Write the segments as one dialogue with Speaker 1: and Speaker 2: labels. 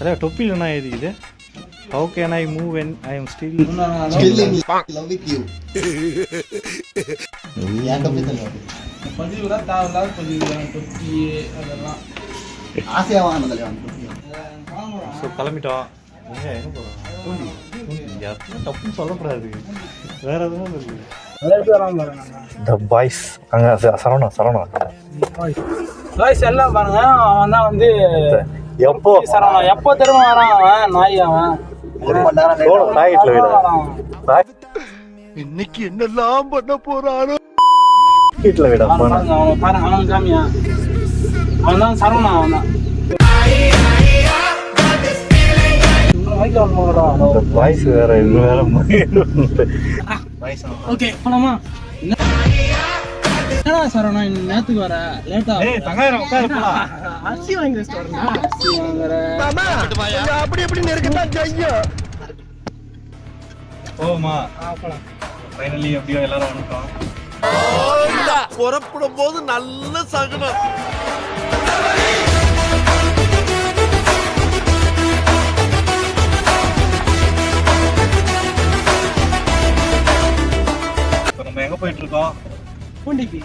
Speaker 1: அதான் தொப்பில் என்ன எழுதிக்குது how can I move when I am still
Speaker 2: Still in love with you. ஏன் தம்பி தலைவா?
Speaker 3: பதிவுலாம் தேவையில்லாத பதிவு தொப்பி அதெல்லாம்
Speaker 2: ஆசையா வாங்கின தலைவா அந்த தொப்பியை.
Speaker 1: ஸோ கிளம்பிட்டோம் எங்க எங்க போகிறோம் யாருக்கும் தப்புன்னு சொல்லக்கூடாது. வேற எதுவும் இல்லை. த பாய்ஸ் அங்கே சரவணா சரவணா.
Speaker 3: காய்ஸ் எல்லாம் பாருங்க அவன் தான் வந்து
Speaker 1: எப்போ?
Speaker 3: சரவணா எப்போ திரும்ப வரான் அவன் நாய் அவன்?
Speaker 2: ஒரு மணி நேரம் late ஆகும்.
Speaker 1: பாக்கெட்டில் விட
Speaker 4: இன்னைக்கு என்னெல்லாம் பண்ண போறாரோ
Speaker 1: பாக்கெட்டில் விட
Speaker 3: அவன் பாருங்க அவன் பாருங்க அவன் காமியா அவன் தான் சரவணா அவன் தான்.
Speaker 1: பாய்ஸ் வேற இது வேற
Speaker 3: ஓகே போலாமா? என்னடா சரவணா நேத்துக்கு வர. லேட்டா
Speaker 1: ஏய் தங்காயிரம் உட்காரு போலாம்
Speaker 3: அரிசி வாங்கி வச்சுட்டு வரேன் அரிசி வாங்குற
Speaker 4: அப்படி
Speaker 1: போமா ஃபைனலி எப்படியோ எல்லாரும் வந்துட்டோம்.
Speaker 4: புறப்படும் போது நல்ல சகுனம்.
Speaker 1: நம்ம எங்க போயிட்டு இருக்கோம்?
Speaker 3: பூண்டிக்கு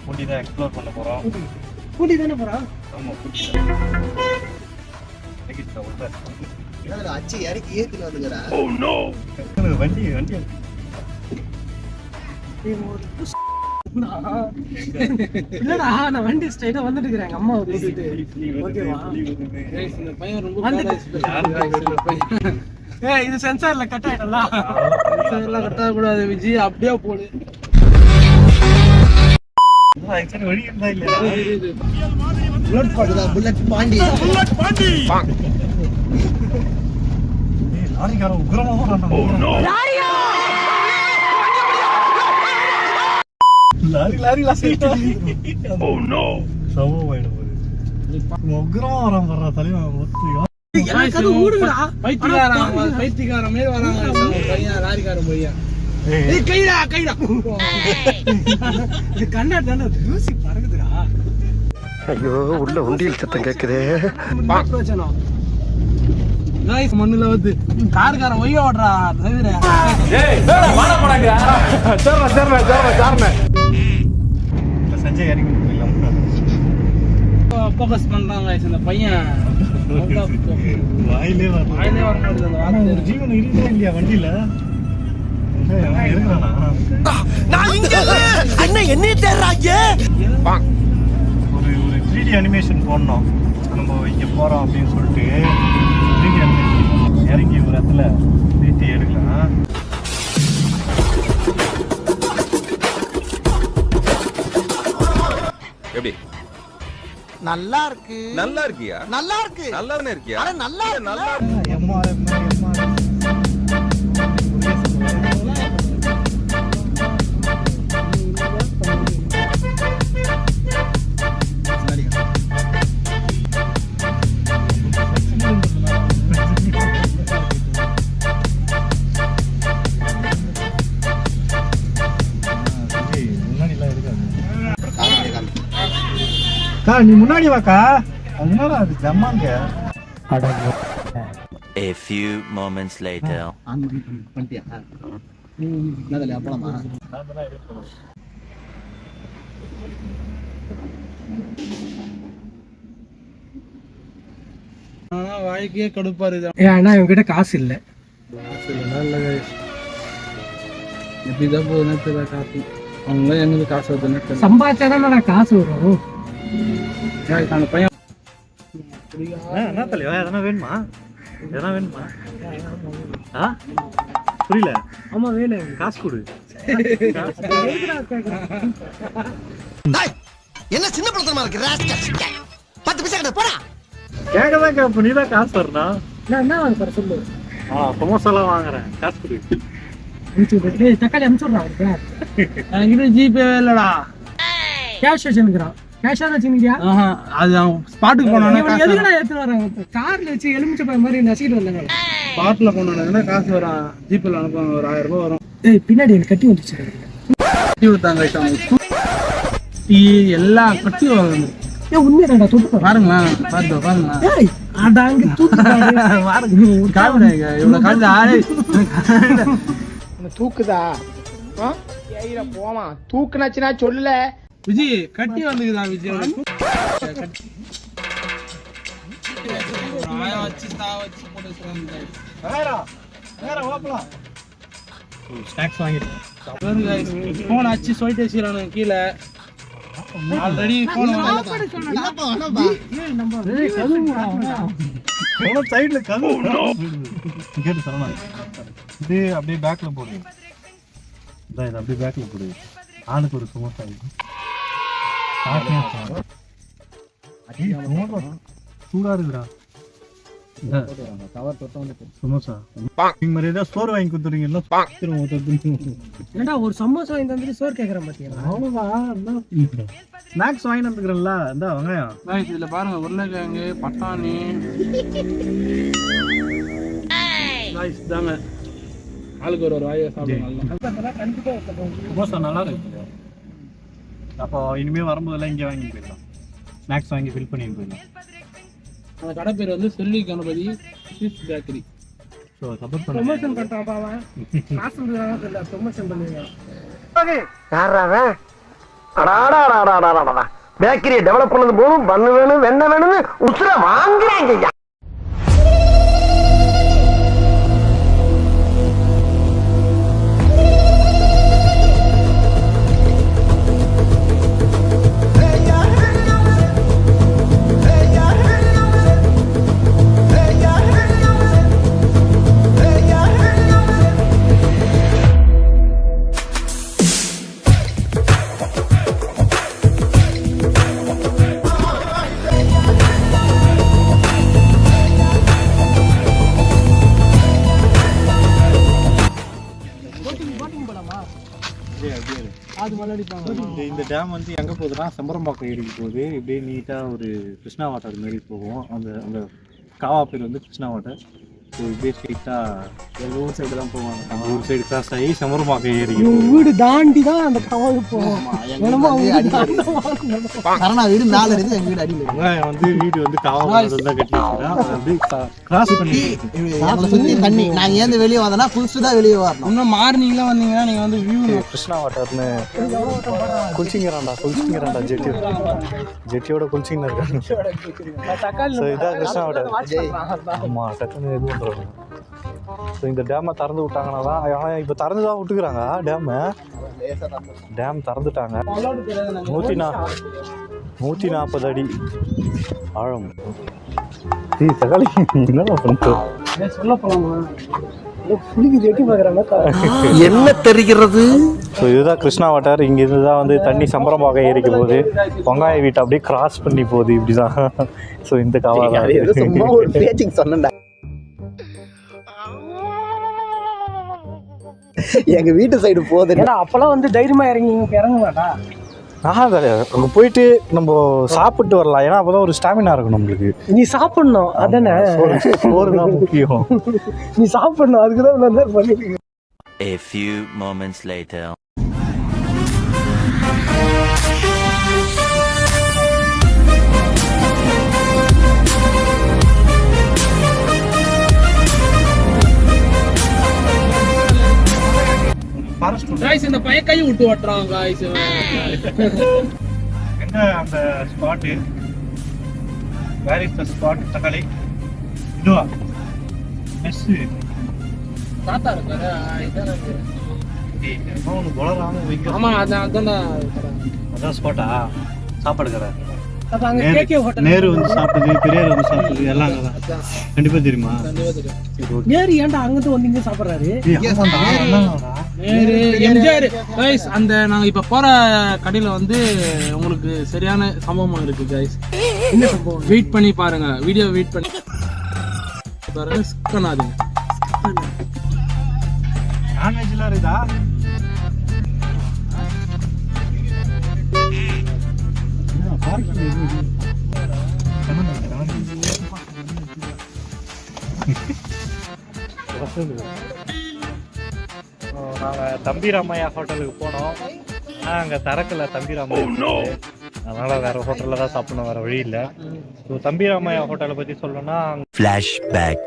Speaker 1: பூண்டி. தான் எக்ஸ்ப்ளோர் பண்ண போறோம்.
Speaker 3: பூண்டி. தானே போறான்
Speaker 1: ஆமா பூண்டி தான்.
Speaker 2: அச்சி இறக்கி வந்துக்கிறா.
Speaker 1: எனக்கு வண்டி வண்டி
Speaker 5: இல்லடா நான் வண்டி ஸ்ட்ரைட்டா வந்துட்டு இருக்கிறேன் அம்மாவை கூட்டிட்டு ஓகேவா
Speaker 3: இந்த பையன் ரொம்ப
Speaker 5: ஏய் இது சென்சார்ல கட் ஆயிட்டல
Speaker 3: எல்லாம் கட்டக்கூடாது விஜய் அப்படியே போடு.
Speaker 1: ஆக்சுவலி வழி இருந்தா இல்லையா?
Speaker 2: இதுதான் bullet பாண்டி.
Speaker 1: ஏய், லாரிக்காரன் உக்ரமா வரான் lorry lorry lorry. Oh no சமமாயிடும் போது. உக்ரமா வரான் வர்றா தலைவன் ஒத்து
Speaker 5: எனக்கு அது ஊடுங்கடா
Speaker 3: பைத்தியக்காரன் மாரி வராங்க பையன் லாரிக்காரன் பையன்.
Speaker 5: கைடா கைடா. இது கண்ணாடி தானே தூசி பறக்குதுடா.
Speaker 4: ஐயோ உள்ள உண்டியல் சத்தம் கேக்குதே.
Speaker 3: காய்ஸ் மண்ணுல வந்து காருக்காரன் ஒய்ய ஓடுறா தவிர. ஃபோக்கஸ் இந்த பையன்.
Speaker 1: வாயிலே
Speaker 3: வர மாட்டேங்குது
Speaker 1: ஒரு ஜீவன் இருக்குதா இல்லையா வண்டியில?
Speaker 4: நான் இங்க அண்ணன் என்ன தேடுறாங்க?
Speaker 1: ஒரு ஒரு த்ரீ டி அனிமேஷன் போடணும். நம்ம இங்கே போகிறோம் அப்படின்னு சொல்லிட்டு த்ரீ டி அனிமேஷன் இறங்கி ஒரு இடத்துல
Speaker 2: நல்லா இருக்கு
Speaker 6: நல்லா இருக்கியா?
Speaker 2: நல்லா இருக்கு
Speaker 6: நல்லா இருக்கியா
Speaker 2: நல்லா
Speaker 6: நல்லா
Speaker 1: நீ முன்னாடி வாக்கா. அதனால அது ஜம்மாங்க.
Speaker 7: A few moments later.
Speaker 3: வாழ்க்கையே கடுப்பா இருக்குது
Speaker 5: ஏன் அண்ணா இவங்கிட்ட காசு இல்ல.
Speaker 3: எப்படிதான் போகுதுன்னு தெரியல காசு. அவங்க எங்க காசு வருதுன்னு
Speaker 5: சம்பாதிச்சாதான் காசு வரும்.
Speaker 3: அந்த பையன்
Speaker 1: என்ன தலைவா எதனா வேணுமா? எதனா வேணுமா? ஆ? புரியல.
Speaker 5: ஆமா வேணும்
Speaker 1: காசு கொடு.
Speaker 2: என்ன சின்ன படத்தனமா இருக்கு. பத்து பைசா கிட்ட போடா.
Speaker 1: கேட்க தான் கேட்ப நீ தான் காசு தரணும்
Speaker 5: நான் என்ன வாங்க சொல்லு.
Speaker 1: ஆ சமோசாலாம் வாங்குறேன். காசு கொடு.
Speaker 5: தக்காளி அனுப்பிச்சு விட்றா அவருக்கு.
Speaker 3: என்கிட்ட ஜிபே இல்லடா.
Speaker 5: கேஷ் வச்சுருக்கிறான். கேஷா வச்சுருக்கியா
Speaker 3: ஆஹா அது அவன் ஸ்பாட்டுக்கு போனானே காசு
Speaker 5: எதுக்குடா எடுத்துட்டு வராங்க கார்ல வச்சு எலுமிச்சை பழம் மாதிரி நசிக்கிட்டு வந்தாங்க
Speaker 3: ஸ்பாட்ல போனானே காசு வரும் ஜிபேல அனுப்புவாங்க ஒரு ஆயிரம் ரூபாய் வரும்.
Speaker 5: ஏய் பின்னாடி எனக்கு கட்டி வந்துச்சு
Speaker 3: கட்டி விட்டாங்க டீ எல்லா கட்டி வரும்
Speaker 5: ஏன் உண்மையாடா தொட்டு
Speaker 3: பாருங்களேன் பாருங்க பாருங்களேன்
Speaker 5: ஏய் அட அங்க தூக்கு
Speaker 3: பாருங்க காமிடாங்க இவ்வளவு காமிச்ச ஆளே
Speaker 6: தூக்குதா? போமா தூக்குனாச்சுன்னா சொல்லல
Speaker 3: விஜய் கட்டி வந்துக்குதா விஜய் வச்சு தா வச்சு போட்டு
Speaker 1: ஸ்நாக்ஸ் வாங்கிட்டு
Speaker 3: போன் அடிச்சு சொல்லிட்டு கீழே. ஆல்ரெடி போன்
Speaker 1: சைடுல கதவு கேட்டு சொல்லலாம் இது அப்படியே பேக்ல போடு. இதான் இது அப்படியே பேக்ல போடு. ஆளுக்கு ஒரு சமோசா சூடா இருக்குடா.
Speaker 5: ஒரு சமோசா வாங்கி தந்துட்டு சோறு கேக்குறேன் பாத்தியா?
Speaker 1: அவ்வளோதான் ஸ்நாக்ஸ் வாங்கி வந்துக்கிறேன்ல இந்த வெங்காயம்.
Speaker 3: இதுல பாருங்க உருளைக்கிழங்கு பட்டாணி. இதாங்க ஆளுக்கு ஒரு ஒரு வாயை சாப்பிடுங்க நல்லா
Speaker 1: இருக்கு. அப்போ இனிமே வரும்போதெல்லாம் இங்கே வாங்கி போயிடலாம். ஸ்நாக்ஸ் வாங்கி ஃபில் பண்ணிட்டு போயிடலாம்.
Speaker 3: அந்த கடை பேர் வந்து Selvi Ganapathi sweet bakery
Speaker 1: so support பண்ணுங்க.
Speaker 5: ப்ரொமோஷன் பண்றான் பாவன் காசு இல்ல ப்ரொமோஷன் பண்ணுவீங்க
Speaker 2: பேக்கரியை டெவலப் பண்ணது போதும். பண்ணு வேணும் வெண்ண வேணும்னு உசுர வாங்குறாங்க.
Speaker 1: டேம் வந்து எங்கே போகுதுன்னா செம்பரம்பாக்கம் ஏரிக்கு போகுது. இப்படியே நீட்டாக ஒரு கிருஷ்ணா வாட்டர் மாரி போகும். அந்த அந்த காவா பேர் வந்து கிருஷ்ணா வாட்டர். இப்படியே எங்கள் ஊர் சைடு தான் போவாங்க. ஊர் சைடு கிராஸ் ஆகி ஏரிக்கு
Speaker 5: இவங்க வீடு தாண்டி தான் அந்த கவாவுக்கு போவோம். வீடு
Speaker 2: மேல இருந்து வீடு அடியில்
Speaker 1: வெங்காயம் வந்து வீடு வந்து தான் கட்டி அப்படியே கிராஸ் பண்ணி
Speaker 2: எங்களை சுத்தி தண்ணி நாங்க ஏந்து வெளியே வந்தோம்னா குளிச்சு தான் வெளியே வரணும்.
Speaker 3: இன்னும் மார்னிங்லாம் வந்தீங்கன்னா நீங்க வந்து வியூ
Speaker 1: கிருஷ்ணா வாட்டர்னு. குளிச்சிங்கிறான்டா குளிச்சிங்கிறான்டா ஜெட்டி ஜெட்டியோட குளிச்சிங்க இருக்காங்க இதான் கிருஷ்ணா வாட்டர். ஆமாம் டக்குன்னு பண்ணுறாங்க ஸோ இந்த டேமை திறந்து விட்டாங்கன்னா தான் ஆனால் இப்போ திறந்து தான் விட்டுக்கிறாங்க டேமை டேம் திறந்துட்டாங்க. நூற்றி நா நூற்றி நாற்பது அடி ஆழம். டேய் தக்காளி என்னடா பண்ணுறோம்
Speaker 5: சொல்ல
Speaker 2: என்ன தெரிகிறது?
Speaker 1: ஸோ இதுதான் கிருஷ்ணா வாட்டர். இங்கேருந்து தான் வந்து தண்ணி சம்பரம்பாக்கம் ஏறிக்க போகுது. வெங்காய வீட்டை அப்படியே கிராஸ் பண்ணி போகுது இப்படி தான் ஸோ இந்த காவா தான்
Speaker 2: சும்மா ஒரு பேச்சுக்கு சொன்னேன்டா எங்க வீட்டு சைடு போகுது.
Speaker 5: ஏன்னா அப்பெல்லாம் வந்து தைரியமா இறங்கி இங்க இறங்க மாட்டா
Speaker 1: ஆஹா அங்கே போயிட்டு நம்ம சாப்பிட்டு வரலாம். ஏன்னா அப்போ தான் ஒரு ஸ்டாமினா இருக்கும் நம்மளுக்கு.
Speaker 5: நீ சாப்பிடணும். அதானே?
Speaker 1: சோறு தான் முக்கியம்.
Speaker 5: நீ சாப்பிடணும். அதுக்கு தான் நேரம் பண்ணிட்டு
Speaker 7: A few moments later.
Speaker 3: Guys இந்த பையன் கை விட்டு ஓட்டுறான் காய்ஸ்
Speaker 1: எங்க அந்த spot where is the spot தக்காளி? இதுவா? மெஸ்ஸு
Speaker 3: தாத்தா இருக்காரு இதான்
Speaker 1: ஒன்று குளராம வைக்க
Speaker 3: ஆமா அதான் அதான்டா
Speaker 1: அதான் ஸ்பாட்டா சாப்பாடு கடை. நேரு-
Speaker 5: கேகே ஹோட்டல்
Speaker 1: நேரு வந்து சாப்பிட்டது பெரியார் வந்து சாப்பிட்டது எல்லாம் அங்கே தான். கண்டிப்பாக தெரியுமா?
Speaker 5: நேரு ஏன்டா அங்கிட்டு வந்து இங்க சாப்பிடுறாரு?
Speaker 3: எம்ஜிஆர். கைஸ் அந்த நாங்க இப்ப போற கடையில வந்து உங்களுக்கு சரியான சம்பவம் இருக்கு கைஸ் வெயிட் பண்ணி பாருங்க. வீடியோ வெயிட் பண்ணி பாருங்க. Skip பண்ணாதீங்க.
Speaker 1: நான்வெஜ்லாம் இருக்குதா? நாங்கள் தம்பிராமையா ஹோட்டலுக்கு போனோம். ஆனால் அங்கே தரக்கல தம்பிராமையா அதனால வேற ஹோட்டலில் தான் சாப்பிடணும் வேற வழி இல்லை. ஸோ தம்பிராமையா ஹோட்டலை பற்றி சொல்லணும்னா
Speaker 7: Flashback.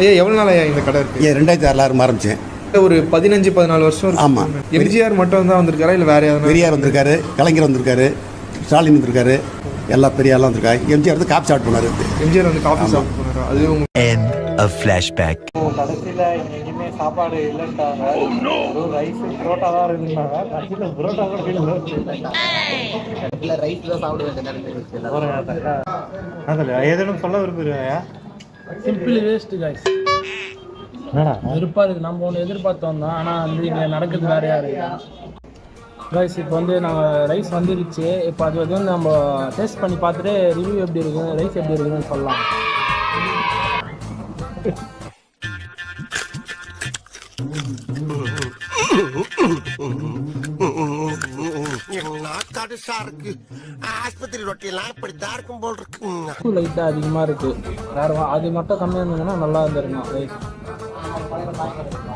Speaker 8: ஐயா எவ்வளவு நாள் ஐயா இந்த கடை இருக்கு?
Speaker 9: ஏன் ரெண்டாயிரத்தி ஆறில் ஆரம்பித்தேன்
Speaker 8: ஒரு பதினஞ்சு பதினாலு வருஷம் இருக்கு.
Speaker 9: ஆமா.
Speaker 8: எம்ஜிஆர் மட்டும் தான் வந்திருக்காரா இல்ல வேற யாரும்?
Speaker 9: பெரியார் வந்திருக்காரு கலைஞர் வந்திருக்காரு ஸ்டாலின் வந்திருக்காரு எல்லா பெரிய ஆளும் வந்திருக்காரு எம்ஜிஆர் வந்து காப்பி ஸ்டார்ட் பண்ணாரு
Speaker 8: எம்ஜிஆர் வந்து காஃபி சாப்பிட்டு போனாரா? அது
Speaker 7: of flashback.
Speaker 1: கடைசியில் எங்கேயுமே சாப்பாடு இல்லைன்ட்டாங்க. வெறும் ரைஸ் புரோட்டா தான் இருக்குன்னாங்க கடைசியில் புரோட்டா கூட இல்லை ஏதேனும் சொல்ல விரும்புகிறேன்
Speaker 3: சிம்பிள் வேஸ்ட் கைஸ் வெறுப்பா இருக்கு. நம்ம ஒன்று எதிர்பார்த்தோம் தான். ஆனால் வந்து இங்கே நடக்குது வேற யாரு? கைஸ் இப்போ வந்து நாங்கள் ரைஸ் வந்துருச்சு. இப்போ அது வந்து நம்ம டேஸ்ட் பண்ணி பார்த்துட்டு ரிவ்யூ எப்படி இருக்கு ரைஸ் எப்படி இருக்குன்னு சொல்லலாம்.
Speaker 2: கடுசா இருக்கு ஆஸ்பத்திரி ரொட்டியெல்லாம் இப்படித்தான் இருக்கும் போல் இருக்கு.
Speaker 3: லைட்டாக அதிகமாக இருக்கு. வேற வா- அது மட்டும் கம்மியாக இருந்ததுன்னா நல்லா இருந்திருக்கும்.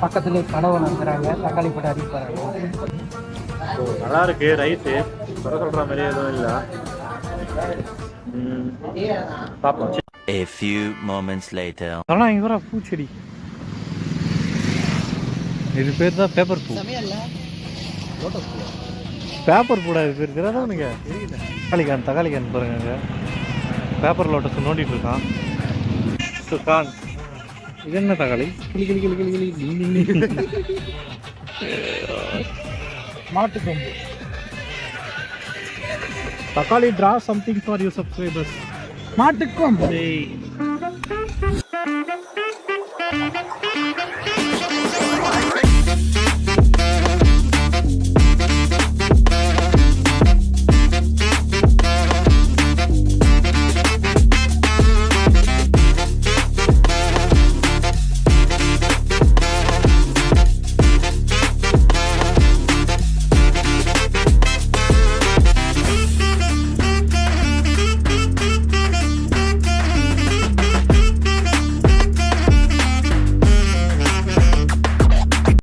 Speaker 5: பக்கத்துலேயே கனவு நம்புறாங்க தக்காளி போட்டு அடிப்பாங்க
Speaker 1: ஸோ நல்லா இருக்கு. ரைஸு குறை சொல்கிற மாதிரி எதுவும் இல்லை. பார்ப்போம்.
Speaker 7: A few moments later.
Speaker 1: ஆனால் பூச்செடி? இது பேர் தான் பேப்பர் பூ. பேப்பர் பூடா இது பேர் தெரியாதா உனக்கு? தக்காளி கேன் தக்காளி கேன் பாருங்க பேப்பர் லோட்டஸ் நோண்டிட்டு இருக்கான். கான். இது என்ன தக்காளி கிளி கிளி கிளி கிளி கிளி
Speaker 3: மாட்டுக்கொம்பு
Speaker 1: தக்காளி draw something for you subscribers
Speaker 3: மாட்டுக்கொம்பு